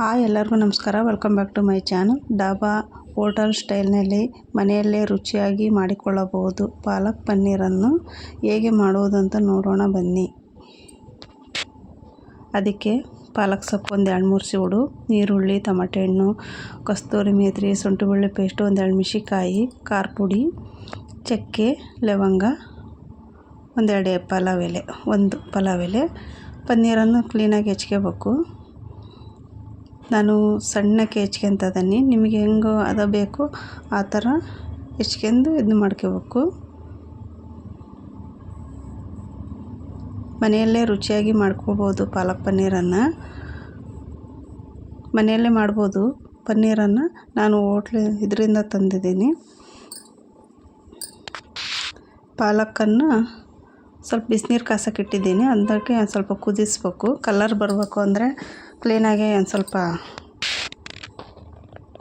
Hi ಎಲ್ಲರಿಗೂ ನಮಸ್ಕಾರ. Welcome back to my channel dhaba hotel ಸ್ಟೈಲ್ನಲ್ಲಿ ಮನೆಯಲ್ಲೇ ರುಚಿಯಾಗಿ ಮಾಡಿಕೊಳ್ಳಬಹುದು. ಪಾಲಕ್ ಪನ್ನೀರನ್ನು ಹೇಗೆ ಮಾಡುವುದಂತ ನೋಡೋಣ ಬನ್ನಿ. ಅದಕ್ಕೆ ಪಾಲಕ್ ಸೊಪ್ಪು ಒಂದು ಎರಡು ಮೂರು ಸಿಡು ಈರುಳ್ಳಿ ತಮಟೆ ಹಣ್ಣು, ಕಸ್ತೂರಿ ಮೇತ್ರಿ ಶುಂಠಿ ಬೆಳ್ಳುಳ್ಳಿ ಪೇಸ್ಟು ಒಂದೆರಡು ಮಿಶಿಕಾಯಿ ಖಾರ ಪುಡಿ ಚಕ್ಕೆ, ಲವಂಗ ಒಂದೆರಡು ಪಲಾವ್ ಎಲೆ, ಒಂದು ಪಲಾವ್ ಎಲೆ. ಪನ್ನೀರನ್ನು ಕ್ಲೀನಾಗಿ ಹೆಚ್ಕೋಬೇಕು. ನಾನು ಸಣ್ಣಕ್ಕೆ ಹೆಚ್ಕೊಂತ ಇದ್ದೀನಿ ನಿಮಗೆ ಹೆಂಗೋ ಅದ ಬೇಕು, ಆ ಥರ ಹೆಚ್ಕೊಂಡು ಇದು ಮಾಡ್ಕೋಬೇಕು. ಮನೆಯಲ್ಲೇ ರುಚಿಯಾಗಿ ಮಾಡ್ಕೋಬೋದು ಪಾಲಕ್ ಪನ್ನೀರನ್ನು. ಮನೆಯಲ್ಲೇ ಮಾಡ್ಬೋದು ಪನ್ನೀರನ್ನು. ನಾನು ಹೋಟ್ಲ್ ಇದರಿಂದ ತಂದಿದ್ದೀನಿ. ಪಾಲಕನ್ನು ಸ್ವಲ್ಪ ಬಿಸಿನೀರು ಕಾಸಕ್ಕೆ ಇಟ್ಟಿದ್ದೀನಿ. ಅದಕ್ಕೆ ಒಂದು ಸ್ವಲ್ಪ ಕುದಿಸ್ಬೇಕು. ಕಲರ್ ಬರಬೇಕು ಅಂದರೆ ಕ್ಲೀನಾಗಿ ಒಂದು ಸ್ವಲ್ಪ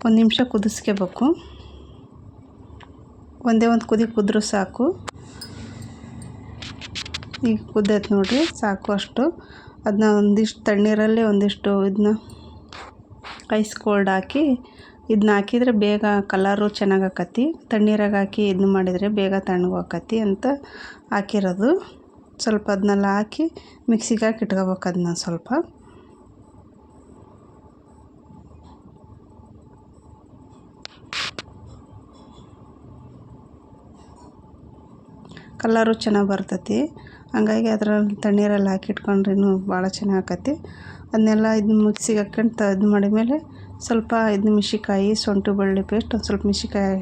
ಒಂದು ನಿಮಿಷ ಕುದಿಸ್ಕೋಬೇಕು. ಒಂದೇ ಒಂದು ಕುದಿ ಕುದ್ರೂ ಸಾಕು. ಈಗ ಕುದ್ದೈತೆ ನೋಡಿರಿ, ಸಾಕು ಅಷ್ಟು. ಅದನ್ನ ಒಂದಿಷ್ಟು ತಣ್ಣೀರಲ್ಲಿ ಒಂದಿಷ್ಟು ಇದನ್ನ ಐಸ್ ಕೋಲ್ಡ್ ಹಾಕಿ ಇದನ್ನ ಹಾಕಿದರೆ ಬೇಗ ಕಲರು ಚೆನ್ನಾಗಿ ಆಕತಿ ತಣ್ಣೀರಾಗ ಹಾಕಿ ಇದನ್ನ ಮಾಡಿದರೆ ಬೇಗ ತಣ್ಣಗೆ ಅಂತ ಹಾಕಿರೋದು. ಸ್ವಲ್ಪ ಅದನ್ನೆಲ್ಲ ಹಾಕಿ ಮಿಕ್ಸಿಗೆ ಹಾಕಿ ಇಟ್ಕೋಬೇಕು ಅದನ್ನ ಸ್ವಲ್ಪ. ಕಲರು ಚೆನ್ನಾಗಿ ಬರ್ತತಿ. ಹಂಗಾಗಿ ಅದ್ರಲ್ಲಿ ತಣ್ಣೀರಲ್ಲಿ ಹಾಕಿ ಇಟ್ಕೊಂಡ್ರೂ ಭಾಳ ಚೆನ್ನಾಗಿ ಆಕತಿ ಅದನ್ನೆಲ್ಲ ಇದನ್ನ ಮಿಕ್ಸಿಗೆ ಹಾಕ್ಕೊಂಡು ತ ಇದು ಮಾಡಿದ್ಮೇಲೆ ಸ್ವಲ್ಪ ಇದು ಮಿಷಿಕಾಯಿ ಸೊಂಟು, ಬೆಳ್ಳುಳ್ಳಿ ಪೇಸ್ಟ್ ಒಂದು ಸ್ವಲ್ಪ ಮಿಷಿಕಾಯಿ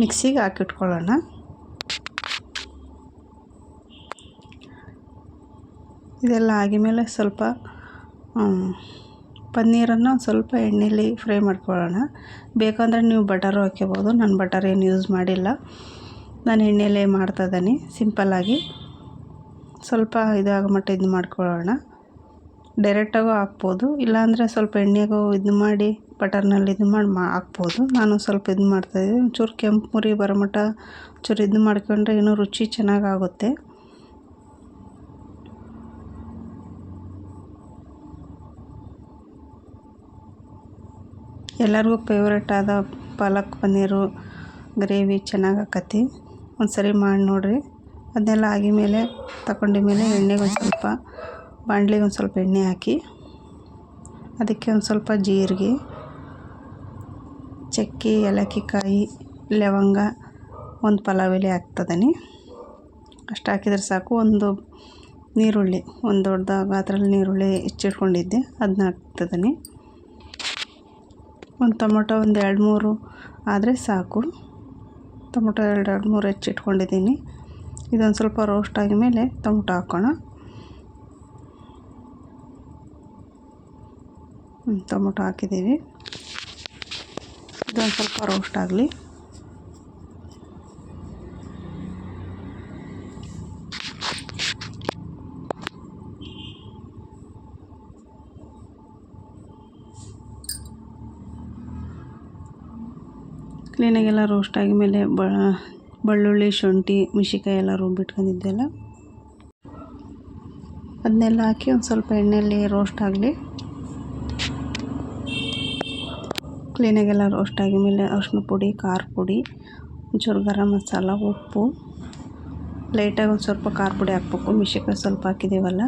ಮಿಕ್ಸಿಗೆ ಹಾಕಿಟ್ಕೊಳ್ಳೋಣ. ಇದೆಲ್ಲ ಆಗಿದ್ಮೇಲೆ ಸ್ವಲ್ಪ ಪನ್ನೀರನ್ನು ಸ್ವಲ್ಪ ಎಣ್ಣೆಯಲ್ಲಿ ಫ್ರೈ ಮಾಡ್ಕೊಳ್ಳೋಣ. ಬೇಕಂದರೆ ನೀವು ಬಟರು ಹಾಕ್ಕೋಬೋದು ನಾನು ಬಟರ್ ಏನು ಯೂಸ್ ಮಾಡಿಲ್ಲ. ನಾನು ಎಣ್ಣೆಲೇ ಮಾಡ್ತಾಯಿದ್ದೀನಿ ಸಿಂಪಲ್ಲಾಗಿ. ಸ್ವಲ್ಪ ಇದಾಗೋ ಮಟ್ಟ ಇದು ಮಾಡ್ಕೊಳ್ಳೋಣ. ಡೈರೆಕ್ಟಾಗೂ ಹಾಕ್ಬೋದು. ಇಲ್ಲಾಂದರೆ ಸ್ವಲ್ಪ ಎಣ್ಣೆಗೂ ಇದು ಮಾಡಿ, ಬಟರ್ನಲ್ಲಿ ಇದು ಮಾಡಿ ಮಾ ಹಾಕ್ಬೋದು. ನಾನು ಸ್ವಲ್ಪ ಇದು ಮಾಡ್ತಾಯಿದ್ದೆ ಒಂಚೂರು ಕೆಂಪು ಮುರಿ ಬರಮಟ ಒಂಚೂರು ಚೂರು ಇದು ಮಾಡ್ಕೊಂಡ್ರೆ ಇನ್ನೂ ರುಚಿ ಚೆನ್ನಾಗಾಗುತ್ತೆ. ಎಲ್ಲರಿಗೂ ಫೇವ್ರೇಟ್ ಆದ ಪಾಲಕ್ ಪನ್ನೀರು ಗ್ರೇವಿ ಚೆನ್ನಾಗಿ ಒಂದು ಸರಿ ಮಾಡಿ ನೋಡಿರಿ. ಅದನ್ನೆಲ್ಲ ಆಗಿದ್ಮೇಲೆ ತಗೊಂಡಿದ್ಮೇಲೆ ಎಣ್ಣೆಗೆ ಒಂದು ಸ್ವಲ್ಪ ಬಾಣಲಿಗೆ ಒಂದು ಸ್ವಲ್ಪ ಎಣ್ಣೆ ಹಾಕಿ, ಅದಕ್ಕೆ ಒಂದು ಸ್ವಲ್ಪ ಜೀರಿಗೆ, ಚಕ್ಕೆ ಏಲಕ್ಕಿ ಕಾಯಿ ಲವಂಗ, ಒಂದು ಪಲಾವ್ ಎಲೆ ಹಾಕ್ತದನಿ. ಅಷ್ಟು ಹಾಕಿದ್ರೆ ಸಾಕು. ಒಂದು ನೀರುಳ್ಳಿ ಒಂದು ದೊಡ್ಡ ಗಾತ್ರದಲ್ಲಿ ನೀರುಳ್ಳಿ ಹೆಚ್ಚಿಟ್ಕೊಂಡಿದ್ದೆ ಅದನ್ನ ಹಾಕ್ತದನಿ. ಒಂದು ಟೊಮೊಟೊ ಒಂದು ಎರಡು ಮೂರು ಆದರೆ ಸಾಕು. ಟೊಮೊಟೊ ಎರಡು ಎರಡು ಮೂರು ಹೆಚ್ಚಿಟ್ಕೊಂಡಿದ್ದೀನಿ. ಇದೊಂದು ಸ್ವಲ್ಪ ರೋಸ್ಟ್ ಆಗಿದ್ಮೇಲೆ ಟೊಮೊಟೊ ಹಾಕೋಣ. ಟೊಮೊಟೊ ಹಾಕಿದ್ದೀವಿ. ಇದೊಂದು ಸ್ವಲ್ಪ ರೋಸ್ಟ್ ಆಗಲಿ. ಕ್ಲೀನಾಗೆಲ್ಲ ರೋಸ್ಟ್ ಆಗಿದ್ಮೇಲೆ ಬೆಳ್ಳುಳ್ಳಿ, ಶುಂಠಿ ಮಿಶಿಕಾಯಿ ಎಲ್ಲ ರುಬ್ಬಿಟ್ಕೊಂಡಿದ್ದೆಲ್ಲ ಅದನ್ನೆಲ್ಲ ಹಾಕಿ ಒಂದು ಸ್ವಲ್ಪ ಎಣ್ಣೆಯಲ್ಲಿ ರೋಸ್ಟ್ ಆಗಲಿ. ಕ್ಲೀನಾಗೆಲ್ಲ ರೋಸ್ಟ್ ಆಗಿದ್ಮೇಲೆ ಅರ್ಶಿನ ಪುಡಿ, ಖಾರ ಪುಡಿ, ಒಂಚೂರು ಗರಂ ಮಸಾಲ, ಉಪ್ಪು. ಲೈಟಾಗಿ ಒಂದು ಸ್ವಲ್ಪ ಖಾರ ಪುಡಿ ಹಾಕ್ಬೇಕು. ಮಿಶಿಕಾಯಿ ಸ್ವಲ್ಪ ಹಾಕಿದ್ದೀವಲ್ಲ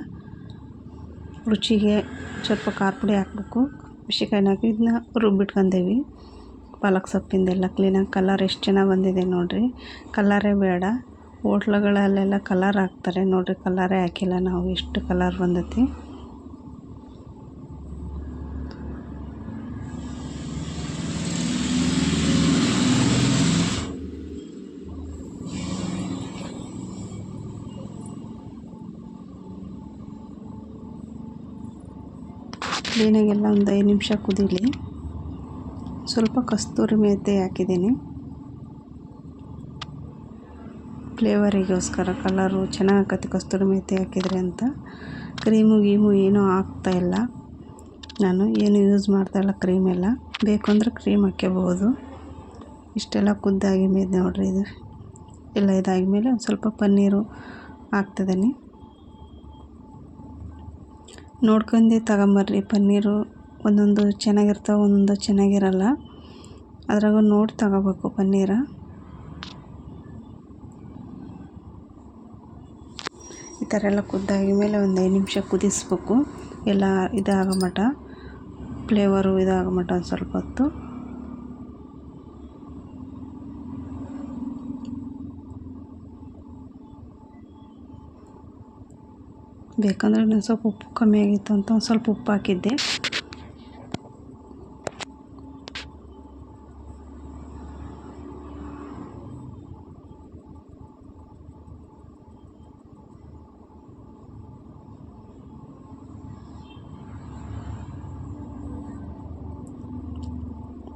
ರುಚಿಗೆ ಸ್ವಲ್ಪ ಖಾರ ಪುಡಿ ಹಾಕ್ಬೇಕು. ಮಿಶಿಕಾಯಿನ ಹಾಕಿ ಇದನ್ನ ರುಬ್ಬಿಟ್ಕೊಂಡೇವಿ. ಪಾಲಕ್ ಸೊಪ್ಪಿಂದೆಲ್ಲ ಕ್ಲೀನಾಗಿ ಕಲರ್ ಎಷ್ಟು ಚೆನ್ನಾಗಿ ಬಂದಿದೆ ನೋಡಿರಿ. ಕಲರೇ ಬೇಡ. ಹೋಟ್ಲುಗಳಲ್ಲೆಲ್ಲ ಕಲರ್ ಹಾಕ್ತಾರೆ ನೋಡಿರಿ. ಕಲರೇ ಹಾಕಿಲ್ಲ ನಾವು. ಎಷ್ಟು ಕಲರ್ ಬಂದೈತಿ. ಕ್ಲೀನಾಗೆಲ್ಲ ಒಂದು ಐದು ನಿಮಿಷ ಕುದೀಲಿ. ಸ್ವಲ್ಪ ಕಸ್ತೂರಿ ಮೇಥಿ ಹಾಕಿದ್ದೀನಿ. ಫ್ಲೇವರಿಗೋಸ್ಕರ, ಕಲರು ಚೆನ್ನಾಗಿ ಕಸ್ತೂರಿ ಮೇಥಿ ಹಾಕಿದರೆ ಅಂತ. ಕ್ರೀಮು ಗೀಮು ಏನೂ ಹಾಕ್ತಾಯಿಲ್ಲ ನಾನು ಏನು ಯೂಸ್ ಮಾಡ್ತಾಯಿಲ್ಲ ಕ್ರೀಮೆಲ್ಲ ಬೇಕು ಅಂದರೆ ಕ್ರೀಮ್ ಹಾಕ್ಕೋಬೋದು ಇಷ್ಟೆಲ್ಲ ಕುದ್ದಾಗಿ ಮೇಲೆ ನೋಡಿರಿ ಇದು. ಎಲ್ಲ ಇದಾಗಿದ್ಮೇಲೆ ಒಂದು ಸ್ವಲ್ಪ ಪನ್ನೀರು ಹಾಕ್ತಿದ್ದೀನಿ. ನೋಡ್ಕೊಂಡು ತಗೊಂಬರ್ರಿ, ಪನ್ನೀರು ಒಂದೊಂದು ಚೆನ್ನಾಗಿರ್ತಾವೆ, ಒಂದೊಂದು ಚೆನ್ನಾಗಿರಲ್ಲ. ಅದ್ರಾಗ ನೋಡಿ ತಗೋಬೇಕು ಪನ್ನೀರ. ಈ ಥರ ಎಲ್ಲ ಕುದ್ದಾಗಿ ಮೇಲೆ ಒಂದು ಐದು ನಿಮಿಷ ಕುದಿಸ್ಬೇಕು. ಎಲ್ಲ ಇದಾಗೋ ಮಟ, ಫ್ಲೇವರು ಇದಾಗೋ ಮಟ ಒಂದು ಸ್ವಲ್ಪ ಹೊತ್ತು. ಬೇಕಂದರೆ ನಾನು ಸ್ವಲ್ಪ ಉಪ್ಪು ಕಮ್ಮಿ ಆಗಿತ್ತು ಅಂತ ಒಂದು ಸ್ವಲ್ಪ ಉಪ್ಪು ಹಾಕಿದ್ದೆ.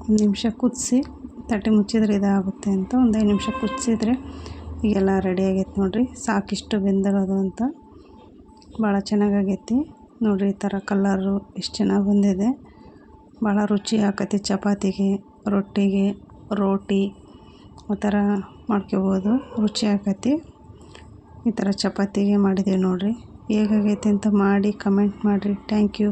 ಒಂದು ನಿಮಿಷ ಕುದಿಸಿ, ತಟ್ಟೆ ಮುಚ್ಚಿದ್ರೆ ಇದಾಗುತ್ತೆ ಅಂತ ಒಂದು ಐದು ನಿಮಿಷ ಕುದಿಸಿದ್ರೆ ಈಗೆಲ್ಲ ರೆಡಿ ಆಗೈತೆ ನೋಡಿರಿ. ಸಾಕಿಷ್ಟು ಬೆಂದಿರೋದು ಅಂತ. ಭಾಳ ಚೆನ್ನಾಗಾಗೈತಿ. ನೋಡಿರಿ ಈ ಥರ ಕಲ್ಲರು ಎಷ್ಟು ಚೆನ್ನಾಗಿ ಬಂದಿದೆ. ಭಾಳ ರುಚಿ ಆಕತಿ ಚಪಾತಿಗೆ, ರೊಟ್ಟಿಗೆ, ರೋಟಿ, ಆ ಥರ ಮಾಡ್ಕೋಬೋದು. ರುಚಿ ಆಕತಿ. ಈ ಥರ ಚಪಾತಿಗೆ ಮಾಡಿದ್ದೀವಿ ನೋಡಿರಿ. ಹೇಗಾಗೈತೆ ಅಂತ ಮಾಡಿ ಕಮೆಂಟ್ ಮಾಡಿರಿ. Thank you.